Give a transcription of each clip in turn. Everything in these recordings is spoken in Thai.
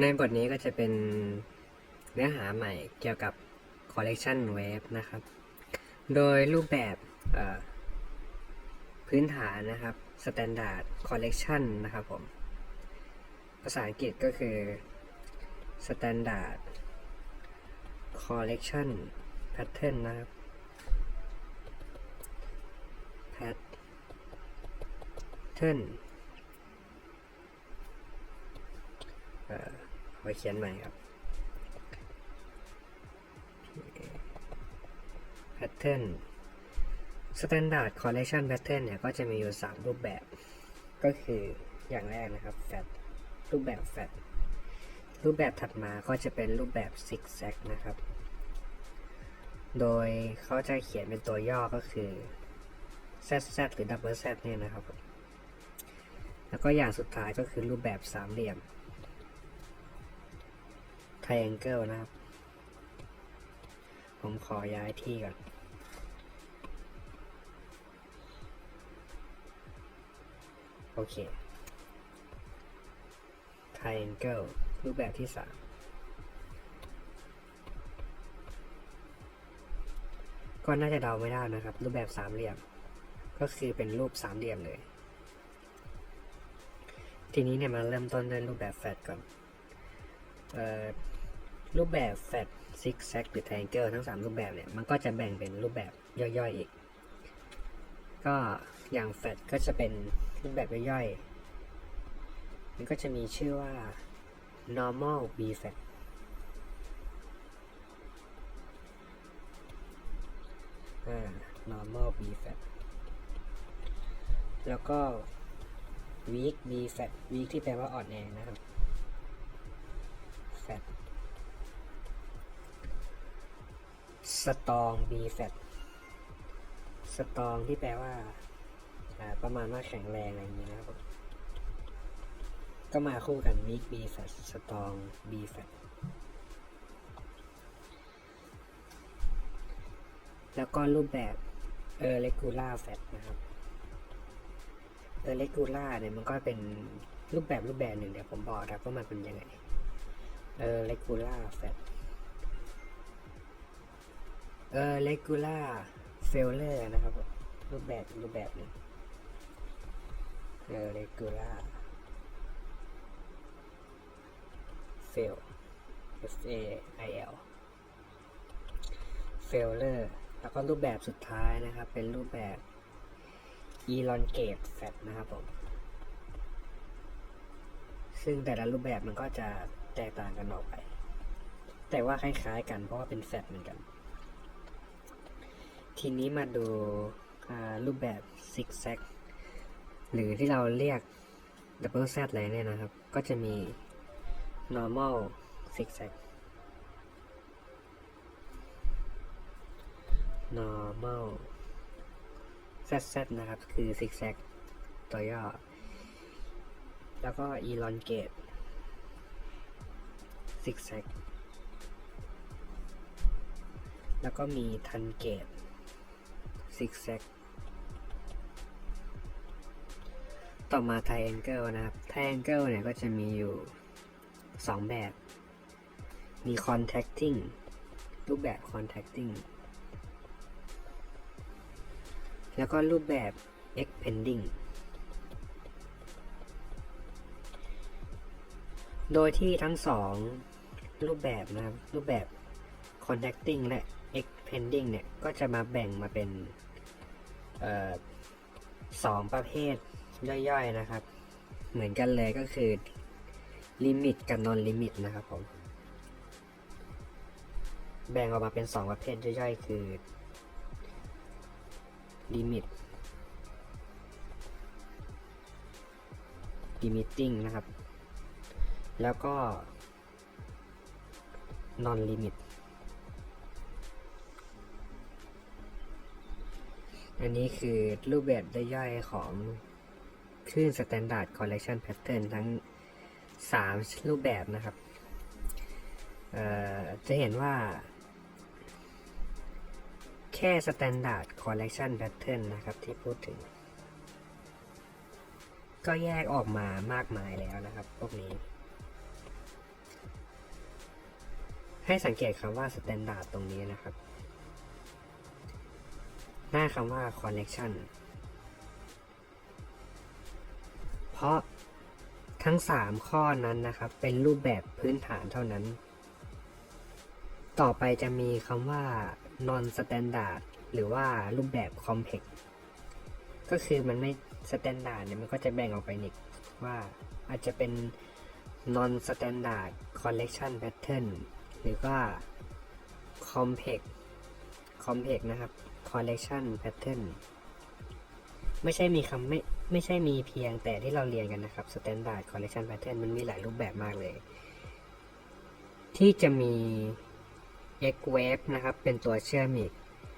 ในบทนี้ก็จะเป็นเนื้อหาใหม่เกี่ยวกับ collection wave นะครับ โดยรูปแบบพื้นฐานนะครับ standard collection นะครับผม ภาษาอังกฤษก็คือ standard collection pattern นะครับ pattern เอ่อ เอาเขียนใหม่ครับ pattern standard collection pattern เนี่ยก็จะมีอยู่ 3 รูปแบบ ก็คืออย่างแรกนะครับ fat รูปแบบ fat รูปแบบถัดมาก็จะเป็นรูปแบบ zigzag นะครับ โดยเขาจะเขียนเป็นตัวย่อก็คือ ZZ หรือ double Z เนี่ยนะครับผมแล้วก็อย่างสุดท้ายก็คือรูปแบบสามเหลี่ยม triangle นะครับ ผมขอย้ายที่ก่อนโอเค triangle รูปแบบที่สามก็น่าจะเดาไม่ได้นะครับ รูปแบบสามเหลี่ยม ก็คือเป็นรูปสามเหลี่ยมเลย ทีนี้เนี่ยมาเริ่มต้นด้วยรูปแบบแฟตก่อน เอ่อ รูปแบบแฟตซิกแซกหรือ triangle ทั้ง 3 รูปแบบเนี่ย มันก็จะแบ่งเป็นรูปแบบย่อยๆอีก ก็อย่างแฟตก็จะเป็นรูปแบบย่อยๆ มันก็จะมีชื่อว่า normal b fat อ่า normal b fat แล้วก็ weak b fat weak ที่แปลว่าอ่อนแอนะครับ fat strong b fat strong ที่แปลว่า ประมาณว่าแข็งแรงอะไรอย่างเงี้ยนะครับ ก็มาคู่กัน weak b fat strong b fat แล้วก็รูปแบบ irregular fat นะครับ irregular เนี่ยมันก็เป็นรูปแบบรูปแบบหนึ่งเดี๋ยวผมบอกครับว่ามันเป็นยังไงเออเรกูล่าแฟต irregular fat irregular failure นะครับผมรูปแบบรูปแบบนึง irregular fail f a i l failure แล้วก็รูปแบบสุดท้ายนะครับ เป็นรูปแบบ elongate fat นะครับผมซึ่งแต่ละรูปแบบมันก็จะแตกต่างกันออกไป แต่ว่าคล้ายๆกันเพราะว่าเป็นแฟตเหมือนกัน ทีนี้มาดูรูปแบบ zigzag หรือที่เราเรียก double z อะไรเนี่ยนะครับ ก็จะมี normal zigzag normal ZZ นะครับ คือ zigzag ตัวย่อ แล้วก็ elongate zigzag แล้วก็มี Tan Gate truncate zigzag ต่อมา triangle นะครับ triangle เนี่ยก็จะมีอยู่ 2 แบบ มี contacting รูปแบบ contacting แล้วก็รูปแบบ expanding โดยที่ทั้งสองรูปแบบนะครับ รูปแบบ contacting และ expanding เนี่ย ก็จะมาแบ่งมาเป็น สองประเภทย่อยๆนะครับ เหมือนกันเลยก็คือ limit กับ non limit นะครับผม แบ่งออกมาเป็นสองประเภทย่อยๆ คือ limit limiting นะครับ แล้วก็ non limit อันนี้คือรูปแบบย่อยๆของคลื่น standard collection pattern ทั้ง 3 รูปแบบนะครับ จะเห็นว่า แค่ standard collection pattern นะครับที่พูดถึง ก็แยกออกมามากมายแล้วนะครับ พวกนี้ ให้สังเกตคำว่า standard ตรงนี้นะครับ น้าคำว่า collection เพราะทั้ง 3 ข้อนั้นนะครับ เป็นรูปแบบพื้นฐานเท่านั้น ต่อไปจะมีคำว่า non standard หรือว่ารูปแบบ complex ก็คือมันไม่ standard เนี่ยมันก็จะแบ่งออกไปอีกว่าอาจจะเป็น non standard collection pattern หรือว่า complex complex นะครับ collection pattern ไม่ใช่มีคำไม่ไม่ใช่มีเพียงแต่ที่เราเรียนกันนะครับ standard collection pattern มันมีหลายรูปแบบมากเลย ที่จะมี x wave นะครับ เป็นตัวเชื่อมอีก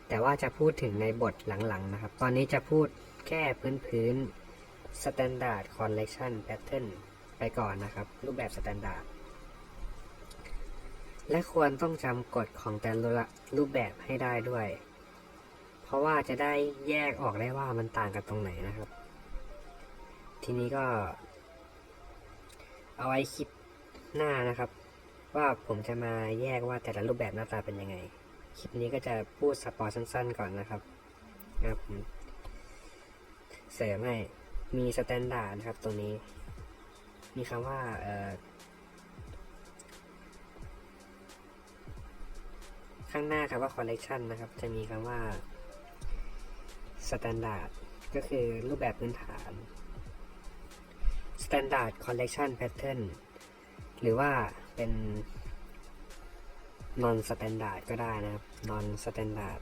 แต่ว่าจะพูดถึงในบทหลังๆนะครับ ตอนนี้จะพูดแค่พื้นๆ standard collection pattern ไปก่อนนะครับ รูปแบบ standard และควรต้องจำกฎของแต่ละรูปแบบให้ได้ด้วย เพราะว่าจะได้แยกออกได้ว่ามันต่างกันตรงไหนนะครับ ทีนี้ก็ เอาไว้คลิปหน้านะครับ ว่าผมจะมาแยกว่าแต่ละรูปแบบหน้าตาเป็นยังไง คลิปนี้ก็จะพูดสปอร์สั้นๆก่อนนะครับนะครับผมเสริมให้มีสแตนดาร์ดนะครับตรงนี้ มีคำว่าเอ่อข้างหน้าคำว่า collection นะครับ จะมีคำว่า standard ก็คือรูปแบบพื้นฐาน standard collection pattern หรือว่าเป็น non standard ก็ได้นะครับ non standard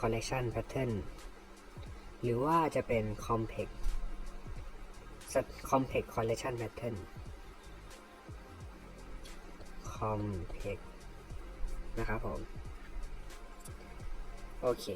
collection pattern หรือว่าจะเป็น complex complex collection pattern complex นะครับผม โอเค